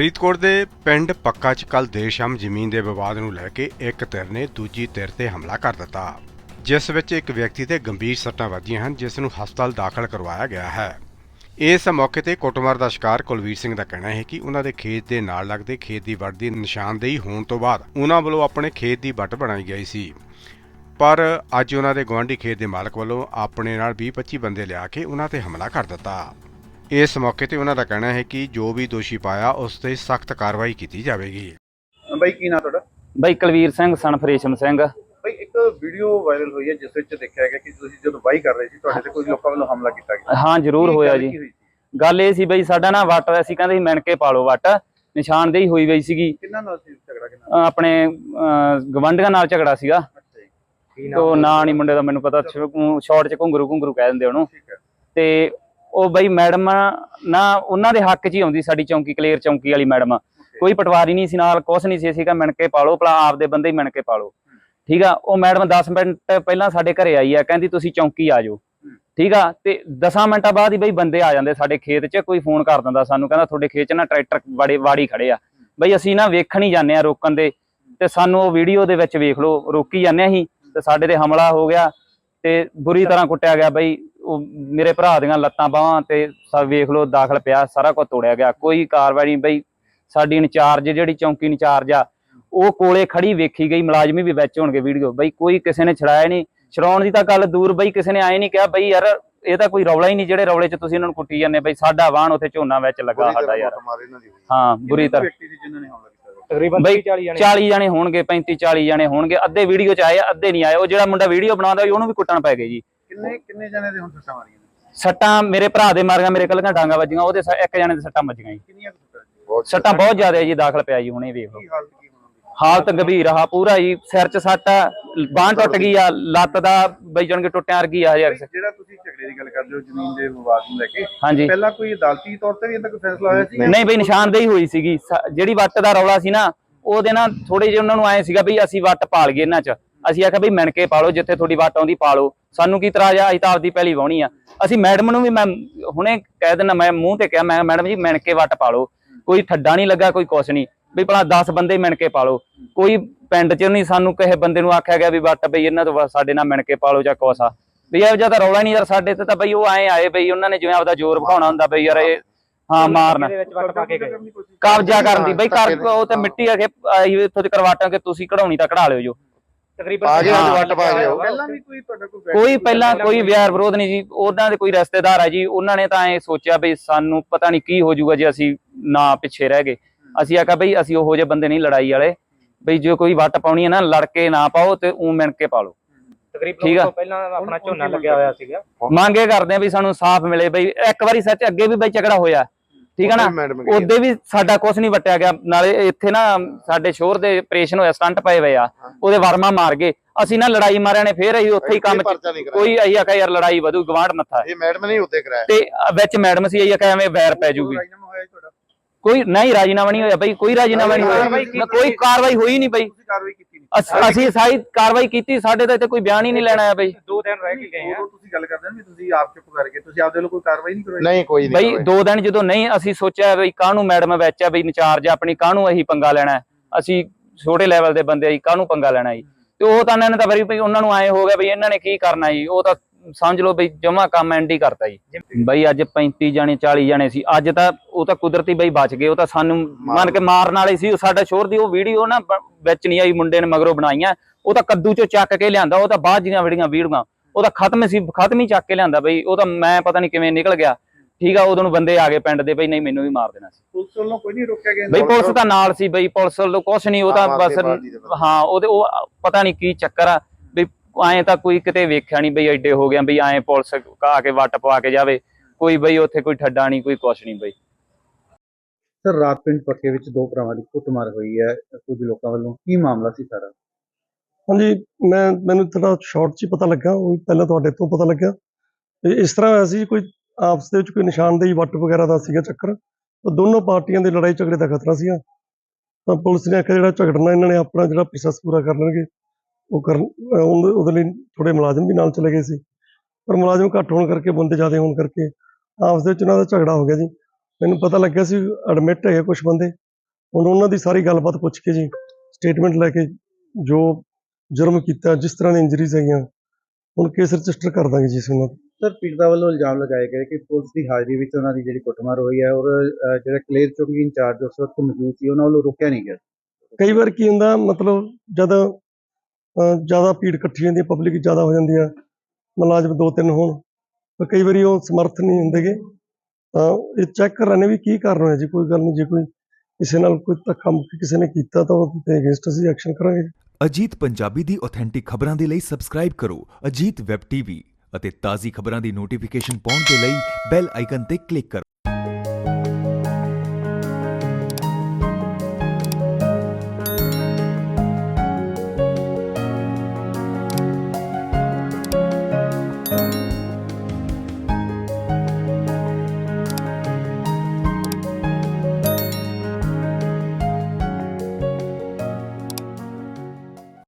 ਫਰੀਦਕੋਟ ਦੇ ਪਿੰਡ ਪੱਕਾ 'ਚ ਕੱਲ ਦੇਰ ਸ਼ਾਮ ਜ਼ਮੀਨ ਦੇ ਵਿਵਾਦ ਨੂੰ ਲੈ ਕੇ ਇੱਕ ਧਿਰ ਨੇ ਦੂਜੀ ਧਿਰ ਤੇ ਹਮਲਾ ਕਰ ਦਿੱਤਾ। ਜਿਸ ਵਿੱਚ ਇੱਕ ਵਿਅਕਤੀ ਤੇ ਗੰਭੀਰ ਸੱਟਾਂ ਵੱਜੀਆਂ ਹਨ, ਜਿਸ ਨੂੰ ਹਸਪਤਾਲ ਦਾਖਲ ਕਰਵਾਇਆ ਗਿਆ ਹੈ। ਇਸ ਮੌਕੇ ਤੇ ਕੁੱਟਮਾਰ ਦਾ ਸ਼ਿਕਾਰ ਕੁਲਵੀਰ ਸਿੰਘ ਦਾ ਕਹਿਣਾ ਹੈ ਕਿ ਉਹਨਾਂ ਦੇ ਖੇਤ ਦੇ ਨਾਲ ਲੱਗਦੇ ਖੇਤ ਦੀ ਵੱਟ ਦੀ ਨਿਸ਼ਾਨਦੇਹੀ ਹੋਣ ਤੋਂ ਬਾਅਦ ਉਹਨਾਂ ਵੱਲੋਂ ਆਪਣੇ ਖੇਤ ਦੀ ਵੱਟ ਬਣਾਈ ਗਈ ਸੀ। ਪਰ ਅੱਜ ਉਹਨਾਂ ਦੇ ਗੁਆਂਢੀ ਖੇਤ ਦੇ ਮਾਲਕ ਵੱਲੋਂ ਆਪਣੇ ਨਾਲ 20-25 ਬੰਦੇ ਲਿਆ ਕੇ ਉਹਨਾਂ ਤੇ ਹਮਲਾ ਕਰ ਦਿੱਤਾ। ਇਸ ਮੌਕੇ ਤੇ ਉਹਨਾਂ ਦਾ ਕਹਿਣਾ ਹੈ ਕਿ ਜੋ ਵੀ ਦੋਸ਼ੀ ਪਾਇਆ ਉਸ ਤੇ ਸਖਤ ਕਾਰਵਾਈ ਕੀਤੀ ਜਾਵੇਗੀ। ਬਾਈ ਕੀ ਨਾਂ ਤੁਹਾਡਾ? ਬਾਈ ਕੁਲਵੀਰ ਸਿੰਘ ਸਨ ਫਰੇਸ਼ਮ ਸਿੰਘ। ਬਾਈ ਇੱਕ ਵੀਡੀਓ ਵਾਇਰਲ ਹੋਈ ਹੈ ਜਿਸ ਵਿੱਚ ਦੇਖਿਆ ਗਿਆ ਕਿ ਤੁਸੀਂ ਜਦੋਂ ਬਾਈ ਕਰ ਰਹੇ ਸੀ ਤੁਹਾਡੇ ਤੇ ਕੁਝ ਲੋਕਾਂ ਵੱਲੋਂ ਹਮਲਾ ਕੀਤਾ ਗਿਆ। ਹਾਂ ਜ਼ਰੂਰ ਹੋਇਆ ਜੀ? ਗੱਲ ਇਹ ਸੀ ਬਈ ਸਾਡਾ ਨਾ ਵੱਟ ਅਸੀਂ ਕਹਿੰਦੇ ਸੀ ਮਿਣ ਕੇ ਪਾਲੋ ਵੱਟ। ਨਿਸ਼ਾਨਦੇਹੀ ਹੋਈ ਗਈ ਸੀਗੀ। ਕਿੰਨਾ ਨਾਲ ਸੀ ਝਗੜਾ ਕਿੰਨਾ ਆਪਣੇ ਗਵੰਡੀਆਂ ਨਾਲ ਝਗੜਾ ਸੀਗਾ। ਅੱਛਾ ਜੀ। ਤੋ ਨਾਂ ਨਹੀਂ ਮੁੰਡੇ ਦਾ ਮੈਨੂੰ ਪਤਾ ਸ਼ਾਰਟ ਚ ਘੁੰਗਰੂ ਘੁੰਗਰੂ ਕਹਿ ਦਿੰਦੇ ਉਹਨੂੰ। ਠੀਕ ਹੈ। ਤੇ ਉਹ ਬਈ ਮੈਡਮ ਨਾ ਉਹਨਾਂ ਦੇ ਹੱਕ 'ਚ ਹੀ ਆਉਂਦੀ ਸਾਡੀ ਚੌਂਕੀ ਕਲੀਅਰ ਚੌਂਕੀ ਵਾਲੀ ਮੈਡਮ। ਕੋਈ ਪਟਵਾਰੀ ਨਹੀਂ ਸੀ ਨਾਲ ਕੁਛ ਨਹੀਂ ਸੀ ਕਿਹਾ ਮਿਣ ਕੇ ਪਾਲੋ ਭਲਾ ਆਪਦੇ ਬੰਦੇ ਹੀ ਮਿਣ ਕੇ ਪਾਲੋ। ਠੀਕ ਆ ਉਹ ਮੈਡਮ 10 ਮਿੰਟ ਪਹਿਲਾਂ ਸਾਡੇ ਘਰੇ ਆਈ ਆ ਕਹਿੰਦੀ ਤੁਸੀਂ ਚੌਂਕੀ ਆ ਜਾਓ। ਠੀਕ ਆ ਤੇ 10 ਮਿੰਟਾਂ ਬਾਅਦ ਹੀ ਬਈ ਬੰਦੇ ਆ ਜਾਂਦੇ ਸਾਡੇ ਖੇਤ 'ਚ ਕੋਈ ਫੋਨ ਕਰ ਦਿੰਦਾ ਸਾਨੂੰ ਕਹਿੰਦਾ ਤੁਹਾਡੇ ਖੇਤ 'ਚ ਨਾ ਟਰੈਕਟਰ ਬੜੇ ਵਾੜੀ ਖੜੇ ਆ। ਬਈ ਅਸੀਂ ਨਾ ਵੇਖਣ ਹੀ ਜਾਂਦੇ ਆ ਰੋਕਣ ਦੇ ਤੇ ਸਾਨੂੰ ਉਹ ਵੀਡੀਓ ਦੇ ਵਿੱਚ ਵੇਖ ਲਓ ਰੋਕੀ ਜਾਂਦੇ ਅਸੀਂ ਤੇ ਸਾਡੇ ਤੇ ਹਮਲਾ ਹੋ ਗਿਆ ਤੇ ਬੁਰੀ ਤਰ੍ਹਾਂ ਕੁੱਟਿਆ ਗਿਆ ਬਈ ਉਹ ਮੇਰੇ ਭਰਾ ਦੀਆਂ ਲੱਤਾਂ ਬਾਹਾਂ ਤੇ ਸਭ ਵੇਖ ਲਓ ਦਾਖਲ ਪਿਆ ਸਾਰਾ ਕੁਝ ਤੋੜਿਆ ਗਿਆ। ਕੋਈ ਕਾਰਵਾਈ ਨਹੀਂ ਬਈ ਸਾਡੀ ਇੰਚਾਰਜ ਜਿਹੜੀ ਚੌਂਕੀ ਇੰਚਾਰਜ ਆ ਉਹ ਕੋਲੇ ਖੜੀ ਵੇਖੀ ਗਈ ਮੁਲਾਜ਼ਮੀ ਵੀ ਵਿੱਚ ਹੋਣਗੇ ਵੀਡੀਓ। ਬਈ ਕੋਈ ਕਿਸੇ ਨੇ ਛੜਾਇਆ ਨਹੀਂ। ਛਡਾਉਣ ਦੀ ਤਾਂ ਗੱਲ ਦੂਰ ਬਈ ਕਿਸੇ ਨੇ ਆਏ ਨਹੀਂ ਕਿਹਾ ਬਈ ਯਾਰ ਇਹ ਤਾਂ ਕੋਈ ਰੌਲਾ ਹੀ ਨਹੀਂ ਜਿਹੜੇ ਰੌਲੇ 'ਚ ਤੁਸੀਂ ਇਹਨਾਂ ਨੂੰ ਕੁੱਟੀ ਜਾਂਦੇ ਬਈ ਸਾਡਾ ਵਾਹਣ ਉੱਥੇ ਝੋਨਾ ਵਿੱਚ ਲੱਗਾ ਸਾਡਾ ਯਾਰ। ਹਾਂ ਬੁਰੀ ਤਰ੍ਹਾਂ। ਵਿਅਕਤੀ ਸੀ ਜਿਨ੍ਹਾਂ ਨੇ ਹਮਲਾ ਕੀਤਾ ਸੀ? ਤਕਰੀਬਨ ਬਈ 40 ਜਣੇ। 40 ਜਣੇ ਹੋਣਗੇ 35 40 ਜਣੇ ਹੋਣਗੇ। ਅੱਧੇ ਵੀਡੀਓ 'ਚ ਆਏ ਆ, ਅੱਧੇ ਨਹੀਂ ਆਏ। ਉਹ ਜਿਹੜਾ ਮੁੰਡਾ ਵੀਡੀਓ ਬਣਾਉਂਦਾ ਉਹਨੂੰ ਵੀ ਕੁੱਟਣ ਪੈ ਗਏ ਜੀ। ਕਿੰਨੇ ਕਿੰਨੇ ਜਣੇ ਦੇ ਹੁਣ ਸੱਟਾਂ ਮਾਰੀਆਂ ਨੇ? ਸੱਟਾਂ ਮੇਰੇ ਭਰਾ ਦੇ ਮਾਰੀਆਂ ਮੇਰੇ ਕੱਲੀਆਂ ਡਾਂਗਾ ਵੱਜੀਆਂ ਉਹਦੇ ਸ- ਇੱਕ ਜਣੇ ਦੇ ਸੱਟਾਂ ਵੱਜੀਆਂ ਜੀ। ਕਿੰਨੀਆਂ ਕੁ ਸੱਟਾਂ ਸੀ? ਸੱਟਾਂ ਬਹੁਤ ਜ਼ਿਆਦਾ ਹੈ ਜੀ ਦਾਖਲ ਪਿਆ ਜੀ ਹੁਣੇ ਵੇਖ ਲਓ। ਕੀ ਹਾਲਤ ਕੀ ਹੋਣੀ ਹਾਲਤ ਗੰਭੀਰ ਆ ਪੂਰਾ ਜੀ ਸਿਰ 'ਚ ਸੱਟ ਆ ਬਾਂਹ ਟੁੱਟ ਗਈ ਆ ਲੱਤ ਦਾ ਬਈ ਜਾਣ ਕੇ ਟੁੱਟਿਆਂ ਵਰਗੀ ਆ ਯਾਰ ਜਿਹੜਾ ਤੁਸੀਂ ਝਗੜੇ ਦੀ ਗੱਲ ਕਰਦੇ ਹੋ ਜ਼ਮੀਨ ਦੇ ਵਿਵਾਦ ਨੂੰ ਲੈ ਕੇ ਹਾਂਜੀ। ਪਹਿਲਾਂ ਕੋਈ ਅਦਾਲਤੀ ਤੌਰ ਤੇ ਵੀ ਇਹਦਾ ਕੋਈ ਫੈਸਲਾ ਹੋਇਆ ਸੀ? ਨਹੀਂ ਬਈ ਨਿਸ਼ਾਨਦੇਹੀ ਹੋਈ ਸੀਗੀ। ਸ- ਜਿਹੜੀ ਵੱਟ ਦਾ ਰੌਲਾ ਸੀ ਨਾ ਉਹਦੇ ਨਾਲ ਥੋੜੇ ਜਿਹੇ ਉਹਨਾਂ ਨੂੰ ਆਏ ਸੀਗਾ ਬਈ ਅਸੀਂ ਵੱਟ ਪਾਲ ਗਏ ਇਹਨਾਂ 'ਚ। ਅਸੀਂ ਆਖਿਆ ਬਈ ਮਿਣ ਕੇ ਪਾਲੋ ਜਿੱਥੇ ਤੁਹਾਡੀ ਵੱਟ ਆਉਂਦੀ ਪਾਲੋ। ਸਾਨੂੰ ਕੀ ਤਰ੍ਹਾਂ ਆ? ਅਸੀਂ ਤਾਂ ਆਪਦੀ ਪਹਿਲੀ ਵਾਹਣੀ ਆ। ਅਸੀਂ ਮੈਡਮ ਨੂੰ ਵੀ ਮੈਂ ਹੁਣੇ ਕਹਿ ਦਿੰਦਾ ਮੈਂ ਮੂੰਹ ਤੇ ਕਿਹਾ ਮੈਂ ਮੈਡਮ ਜੀ ਮਿਣ ਕੇ ਵੱਟ ਪਾਲੋ। ਕੋਈ ਠੱਡਾ ਨਹੀਂ ਲੱਗਾ ਕੋਈ ਕੁਛ ਨਹੀਂ। ਵੀ ਭਲਾ 10 ਬੰਦੇ ਮਿਣ ਕੇ ਪਾਲੋ। ਕੋਈ ਪਿੰਡ 'ਚ ਨਹੀਂ ਸਾਨੂੰ ਕਿਸੇ ਬੰਦੇ ਨੂੰ ਆਖਿਆ ਗਿਆ ਵੀ ਵੱਟ ਬਈ ਇਹਨਾਂ ਤੋਂ ਸਾਡੇ ਨਾਲ ਮਿਣ ਕੇ ਪਾਲੋ ਜਾਂ ਕੁਛ ਆ। ਵੀ ਇਹ ਜ਼ਿਆਦਾ ਰੌਲਾ ਨਹੀਂ ਯਾਰ ਸਾਡੇ ਤੇ ਤਾਂ ਬਈ ਉਹ ਆਏ ਆਏ ਬਈ ਉਹਨਾਂ ਨੇ ਜਿਵੇਂ ਆਪਦਾ ਜ਼ੋਰ ਵਿਖਾਉਣਾ ਹੁੰਦਾ ਬਈ ਯਾਰ ਇਹ ਹਾਂ ਮਾਰਨਾ। ਪਾ ਕਬਜ਼ਾ ਕਰਨ ਦੀ। ਬਈ ਕਰ ਉਹ ਤੇ ਮਿੱਟੀ ਆ ਕੇ ਆਈ ਇੱਥੋਂ ਤੇ ਕਰਵਾਟਾਂ ਕਿ ਤੁਸੀਂ ਕਢਾਉਣੀ ਤਾਂ ਕਢਾ ਲਿਓ ਜੋ। ਤਕਰੀਬਨ ਆ। ਵੱਟ ਪਾ ਪਹਿਲਾਂ ਵੀ ਕੋਈ ਤੁਹਾਡਾ ਕੋਈ ਕੋਈ ਪਹਿਲਾਂ ਕੋਈ ਵਿਆਰ ਵਿਰੋਧ ਨਹੀਂ ਜੀ ਉਹਨਾਂ ਦੇ ਕੋਈ ਰਿਸ਼ਤੇਦਾਰ ਆ ਜੀ ਉਹਨਾਂ ਨੇ ਤਾਂ ਐ ਸੋਚਿਆ ਬਈ ਸਾਨੂੰ ਪਤਾ ਨਹੀਂ ਕੀ ਹੋ ਜਾਊਗਾ ਜੇ ਅਸੀਂ ਨਾ ਪਿੱਛੇ ਰਹਿ ਗਏ। ਅਸੀਂ ਆਖਿਆ ਬਈ ਅਸੀਂ ਉਹੋ ਜਿਹੇ ਬੰਦੇ ਨਹੀਂ ਲੜਾਈ ਵਾਲੇ ਬਈ ਜੇ ਕੋਈ ਵੱਟ ਪਾਉਣੀ ਹੈ ਨਾ ਲੜ ਕੇ ਨਾ ਪਾਓ ਤੇ ਉਂ ਮਿਣ ਕੇ ਪਾ ਲਓ। ਤਕਰੀਬਨ ਠੀਕ ਉਸ ਆ। ਤੋਂ ਪਹਿਲਾਂ ਆਪਣਾ ਝੋਨਾ ਲੱਗਿਆ ਹੋਇਆ ਸੀਗਾ। ਮੰਗੇ ਕਰਦੇ ਆ ਵੀ ਸਾਨੂੰ ਸਾਫ਼ ਮਿਲੇ ਬਈ ਇੱਕ ਵਾਰੀ ਸੱਚ ਅੱਗੇ ਵੀ ਬਈ ਝਗੜਾ ਹੋਇਆ। ਠੀਕ ਹੈ ਨਾ? ਉਹਦੇ ਵੀ ਸਾਡਾ ਕੁਝ ਨਹੀਂ ਵਟਿਆ ਗਿਆ। ਨਾਲੇ ਇੱਥੇ ਨਾ ਸਾਡੇ ਸ਼ੋਰ ਦੇ ਆਪਰੇਸ਼ਨ ਹੋਇਆ ਸਟੰਟ ਪਏ ਹੋਏ ਆ। ਉਹਦੇ ਵਰਮਾ ਮਾਰ ਗਏ। ਅਸੀਂ ਨਾ ਲੜਾਈ ਮਾਰਿਆ ਨੇ ਫੇਰ ਅਸੀਂ ਉੱਥੇ ਹੀ ਕੰਮ ਨਹੀਂ ਕੋਈ ਅਸੀਂ ਆਖਿਆ ਯਾਰ ਲੜਾਈ ਵਧੂ ਗਵਾਂਢ ਮੱਥਾ। ਇਹ ਮੈਡਮ ਨੇ ਹੀ ਉੱਤੇ ਕਰਾਇਆ। ਤੇ ਵਿੱਚ ਮੈਡਮ ਸੀ ਅਸੀਂ ਆਖਿਆ ਐਵੇਂ ਵੈਰ ਪੈ ਜੂਗੀ ਰਾਜਨਾਮਾ ਹੋਇਆ ਜੀ ਤੁਹਾਡਾ ਕੋਈ ਨਹੀਂ ਰਾਜੀਨਾਮਾ ਨਹੀਂ ਹੋਇਆ ਬਈ ਕੋਈ ਰਾਜੀਨਾਮਾ ਨਹੀਂ ਹੋਇਆ। ਕੋਈ ਕਾਰਵਾਈ ਹੋਈ ਨਹੀਂ ਬਈ ਤੁਸੀਂ ਕਾਰਵਾਈ ਕੀਤੀ ਨਹੀਂ। ਅਸ- ਅਸੀਂ ਸਾਰੀ ਕਾਰਵਾਈ ਕੀਤੀ ਸਾਡੇ ਤਾਂ ਇੱਥੇ ਕੋਈ ਬਿਆਨ ਹੀ ਨਹੀਂ ਲੈਣਾ ਆ ਬਈ ਦੋ ਦਿਨ ਰਹਿ ਕੇ ਗਏ ਆ। ਤੁਸੀਂ ਗੱਲ ਕਰਦੇ ਹੋ ਵੀ ਤੁਸੀਂ ਆਪ ਚੁੱਪ ਕਰਕੇ ਤੁਸੀਂ ਆਪਦੇ ਵੱਲੋਂ ਕੋਈ ਕਾਰਵਾਈ ਨਹੀਂ ਕਰਵਾਈ? ਨਹੀਂ ਕੋਈ ਨਹੀਂ ਬਈ ਦੋ ਦਿਨ ਜਦੋਂ ਨਹੀਂ ਅਸੀਂ ਸੋਚਿਆ ਬਈ ਕਾਹਨੂੰ ਮੈਡਮ ਵਿੱਚ ਆ ਬਈ ਇੰਚਾਰਜ ਆ ਆਪਣੀ ਕਾਹਨੂੰ ਅਸੀਂ ਪੰਗਾ ਲੈਣਾ? ਅਸੀਂ ਛੋਟੇ ਲੈਵਲ ਦੇ ਬੰਦੇ ਆ ਜੀ ਕਾਹਨੂੰ ਪੰਗਾ ਲੈਣਾ ਜੀ? ਤੇ ਉਹ ਤਾਂ ਇਹਨਾਂ ਨੇ ਤਾਂ ਬਈ ਉਹਨਾਂ ਨੂੰ ਆਏ ਹੋ ਗਿਆ ਬਈ ਇਹਨਾਂ ਨੇ ਕੀ ਕਰਨਾ ਜੀ? ਉਹ ਤਾਂ ਸਮਝ ਲਓ ਬਈ ਜਮਾ ਕੰਮ ਐਂਡ ਕਰਤਾ ਜੀ। ਬਈ ਅੱਜ 35 ਜਾਣੇ 40 ਜਾਣੇ ਸੀ। ਅੱਜ ਤਾਂ ਉਹ ਤਾਂ ਕੁਦਰਤੀ ਬਈ ਬਚ ਗਏ ਉਹ ਤਾਂ ਸਾਨੂੰ ਮੰਨ ਕੇ ਮਾਰਨ ਵਾਲੇ ਸੀ। ਉਹ ਸਾਡਾ ਸ਼ੋਰ ਦੀ ਉਹ ਵੀਡੀਓ ਨਾ ਵਿੱਚ ਨਹੀਂ ਆਈ ਮੁੰਡੇ ਨੇ ਮਗਰੋਂ ਬਣਾਈਆਂ। ਉਹ ਤਾਂ ਕੱਦੂ ਚੋਂ ਚੱਕ ਕੇ ਲਿਆਂਦਾ ਉਹ ਤਾਂ ਬਾਅਦ ਦੀਆਂ ਵੀਡੀਆਂ ਵੀਡੀਆਂ ਉਹ ਤਾਂ ਖਤਮ ਸੀ ਖਤਮ ਹੀ ਚੱਕ ਕੇ ਲਿਆਂਦਾ ਬਈ। ਉਹ ਤਾਂ ਮੈਂ ਪਤਾ ਨਹੀਂ ਕਿਵੇਂ ਨਿਕਲ ਗਿਆ। ਠੀਕ ਆ ਉਦੋਂ ਬੰਦੇ ਆ ਗਏ ਪਿੰਡ ਦੇ ਬਈ ਨਹੀਂ ਮੈਨੂੰ ਵੀ ਮਾਰ ਦੇਣਾ ਸੀ। ਪੁਲਿਸ ਵੱਲੋਂ ਕੋਈ ਨਹੀਂ ਰੋਕਿਆ ਗਿਆ? ਬਈ ਪੁਲਿਸ ਤਾਂ ਨਾਲ ਸੀ ਬਈ ਪੁਲਿਸ ਵੱਲੋਂ ਕੁਛ ਨਹੀਂ ਉਹ ਤਾਂ ਬਸ। ਹਾਂ ਉਹਦੇ ਉਹ ਪਤਾ ਨਹੀਂ ਕੀ ਚੱਕਰ ਆ। ਐਂ ਤਾਂ ਕੋਈ ਕਿਤੇ ਵੇਖਿਆ ਨਹੀਂ ਬਈ ਐਡੇ ਹੋ ਗਿਆ ਬਈ ਐਂ ਪੁਲਿਸ ਕਾ ਕੇ ਵੱਟ ਪਵਾ ਕੇ ਜਾਵੇ। ਕੋਈ ਬਈ ਉੱਥੇ ਕੋਈ ਠੱਡਾ ਨਹੀਂ ਕੋਈ ਕੁਛ ਨਹੀਂ ਬਈ। ਸਰ ਰਾਤ ਪਿੰਡ ਪੱਕੇ ਵਿੱਚ ਦੋ ਭਰਾਵਾਂ ਦੀ ਕੁੱਟਮਾਰ ਹੋਈ ਹੈ। ਕੁਝ ਲੋਕਾਂ ਵੱਲੋਂ ਕੀ ਮਾਮਲਾ ਸੀ ਸਾਰਾ? ਹਾਂਜੀ ਮੈਂ ਮੈਨੂੰ ਥੋੜਾ ਸ਼ਾਰਟ 'ਚ ਪਤਾ ਲੱਗਾ ਉਹ ਪਹਿਲਾਂ ਤੁਹਾਡੇ ਤੋਂ ਪਤਾ ਲੱਗਾ ਤੇ ਇਸ ਤਰ੍ਹਾਂ ਹੋਇਆ ਸੀ ਕੋਈ ਆਪਸ ਦੇ ਵਿੱਚ ਕੋਈ ਨਿਸ਼ਾਨਦੇਹੀ ਵੱਟ ਵਗੈਰਾ ਦਾ ਸੀਗਾ ਚੱਕਰ। ਤਾਂ ਦੋਨੋਂ ਪਾਰਟੀਆਂ ਦੇ ਲੜਾਈ ਝਗੜੇ ਦਾ ਖਤਰਾ ਸੀਗਾ। ਤਾਂ ਪੁਲਿਸ ਨੇ ਆਖਿਆ ਜਿਹੜਾ ਝਗੜਨਾ ਇਹਨਾਂ ਨੇ ਆਪਣਾ ਜਿਹੜਾ ਪ੍ਰੋਸੈਸ ਪੂਰਾ ਕਰ ਲੈਣਗੇ। ਉਹ ਕਰਨ ਉਹਦੇ ਲਈ ਥੋੜੇ ਮੁਲਾਜ਼ਮ ਵੀ ਨਾਲ ਚਲੇ ਗਏ ਸੀ। ਪਰ ਮੁਲਾਜ਼ਮ ਘੱਟ ਹੋਣ ਕਰਕੇ ਬੰਦੇ ਜ਼ਿਆਦਾ ਹੋਣ ਕਰਕੇ ਆਪਸ ਦੇ ਵਿੱਚ ਉਹਨਾਂ ਦਾ ਝਗੜਾ ਹੋ ਗਿਆ ਜੀ। ਮੈਨੂੰ ਪਤਾ ਲੱਗਿਆ ਸੀ ਐਡਮਿਟ ਹੈਗੇ ਕੁਝ ਬੰਦੇ। ਹੁਣ ਉਹਨਾਂ ਦੀ ਸਾਰੀ ਗੱਲਬਾਤ ਪੁੱਛ ਕੇ ਜੀ ਸਟੇਟਮੈਂਟ ਲੈ ਕੇ ਜੋ ਜੁਰਮ ਕੀਤਾ ਜਿਸ ਤਰ੍ਹਾਂ ਦੀ ਇੰਜਰੀਜ਼ ਆਈਆਂ ਹੁਣ ਕੇਸ ਰਜਿਸਟਰ ਕਰ ਦਾਂਗੇ ਜੀ ਨੂੰ ਸਰ ਪੀੜਤਾ ਵੱਲੋਂ ਇਲਜ਼ਾਮ ਲਗਾਏ ਗਏ ਕਿ ਪੁਲਿਸ ਦੀ ਹਾਜ਼ਰੀ ਵਿੱਚ ਉਹਨਾਂ ਦੀ ਜਿਹੜੀ ਕੁੱਟਮਾਰ ਹੋਈ ਹੈ ਔਰ ਅਹ, ਜਿਹੜਾ ਕਲੇਰ ਚੌਕੀ ਇੰਚਾਰਜ ਉਸ ਵਕਤ ਮੌਜੂਦ ਸੀ ਉਹਨਾਂ ਵੱਲੋਂ ਰੋਕਿਆ ਨਹੀਂ ਗਿਆ। ਕਈ ਵਾਰ ਕੀ ਹੁੰਦਾ ਮਤਲਬ ਜਦ ਜ਼ਿਆਦਾ ਭੀੜ ਇਕੱਠੀ ਹੁੰਦੀ ਪਬਲਿਕ ਜ਼ਿਆਦਾ ਹੋ ਜਾਂਦੀ ਆ, ਮੁਲਾਜ਼ਮ ਦੋ ਤਿੰਨ ਹੋਣ, ਤਾਂ ਕਈ ਵਾਰੀ ਉਹ ਸਮਰਥ ਨਹੀਂ ਹੁੰਦੇਗੇ। ਤਾਂ ਇਹ ਚੈੱਕ ਕਰ ਵੀ ਕੀ ਕਾਰਨ ਹੋਇਆ, ਜੀ ਕੋਈ ਗੱਲ ਨਹੀਂ, ਜੇ ਕੋਈ ਕਿਸੇ ਨਾਲ ਕੋਈ ਧੱਕਾ ਮੁੱਕੀ ਕਿਸੇ ਨੇ ਕੀਤਾ ਤਾਂ ਉਹਦੇ ਅਗੇਂਸਟ ਅਸੀਂ ਐਕਸ਼ਨ ਕਰਾਂਗੇ। ਅਜੀਤ ਪੰਜਾਬੀ ਦੀ ਆਥੈਂਟਿਕ ਖਬਰਾਂ ਦੇ ਲਈ ਸਬਸਕ੍ਰਾਈਬ ਕਰੋ ਅਜੀਤ ਵੈਬ ਟੀਵੀ ਅਤੇ ਤਾਜ਼ੀ ਖਬਰਾਂ ਦੀ ਨੋਟੀਫਿਕੇਸ਼ਨ ਪਾਉਣ ਦੇ ਲਈ ਬੈਲ ਆਈਕਨ ਤੇ ਕਲਿੱਕ ਕਰੋ।